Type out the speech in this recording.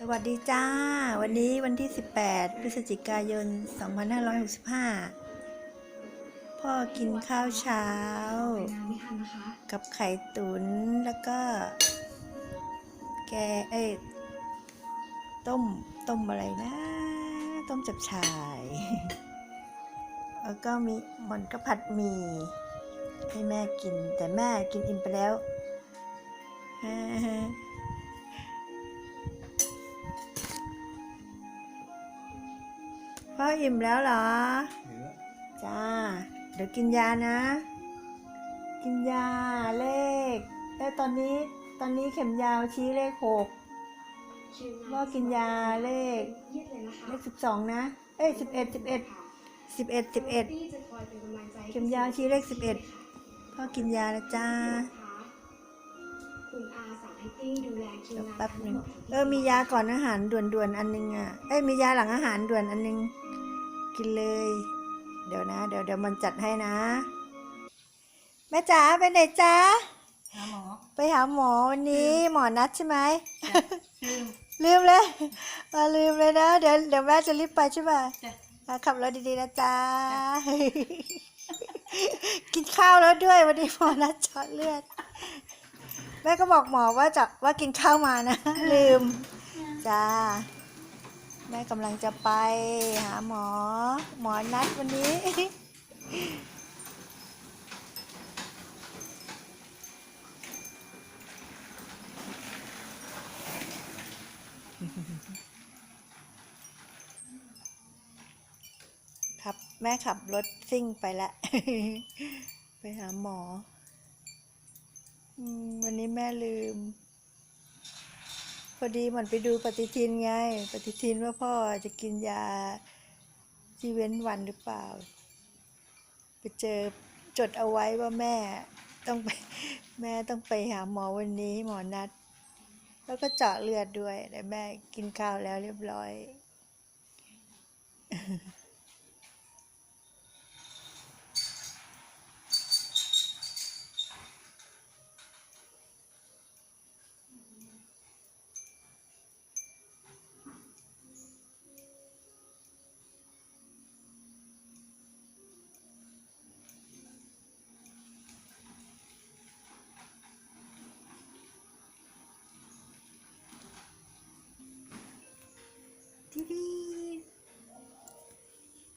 สวัสดีจ้า วันนี้วันที่ 18 พฤศจิกายน 2565 พ่อกินข้าวเช้า กับไข่ตุนแล้วก็ แกเอ้ต้ม ต้มอะไรนะ ต้มจับฉ่าย แล้วก็มีหมอนก็ผัดหมี่ให้แม่กินแต่แม่กินอิ่มไปแล้ว พ่ออิ่มแล้วเหรอ จ้า เดี๋ยวกินยานะ กินยาเลขแต่ตอนนี้ตอนนี้เข็มยาวชี้เลขหกพ่อกินยาเลข เลขสิบสองนะ เอ้ยสิบเอ็ดสิบเอ็ดสิบเอ็ดสิบเอ็ดเข็มยาวชี้เลขสิบเอ็ดพ่อกินยาแล้วจ้าคุณอาสั่งให้ตี้ดูแลคิวเดี๋ยวงานแป๊บหนึ่งทั้หมดเออมียาก่อนอาหารด่วนๆอันนึงอะ เอ้ยมียาหลังอาหารด่วนอันนึง กินเลย เดี๋ยวนะ เดี๋ยวเดี๋ยวมันจัดให้นะ แม่จ๋าไปไหนจ๊ะหาหมอไปหาหมอวันนี้หมอนัดใช่ไหมลืมลืมเลยมาลืมเลยนะเดี๋ยวเดี๋ยวแม่จะรีบไปใช่ป่ะจ้ะอะขับรถดีๆนะจ๊ะกินข้าวแล้วด้วยวันนี้หมอนัดเจาะเลือดแม่ก็บอกหมอว่าจะว่ากินข้าวมานะ ลืมจ้า แม่กำลังจะไปหาหมอ หมอนัดวันนี้ ครับ แม่ขับรถซิ่งไปละ ไปหาหมอ วันนี้แม่ลืม พอดีมันไปดูปฏิทินไง ปฏิทินว่าพ่อจะกินยาที่เว้นวันหรือเปล่า ไปเจอจดเอาไว้ว่าแม่ต้องไปแม่ต้องไปหาหมอวันนี้หมอนัด แล้วก็เจาะเลือดด้วยแต่แม่กินข้าวแล้วเรียบร้อย ทีดี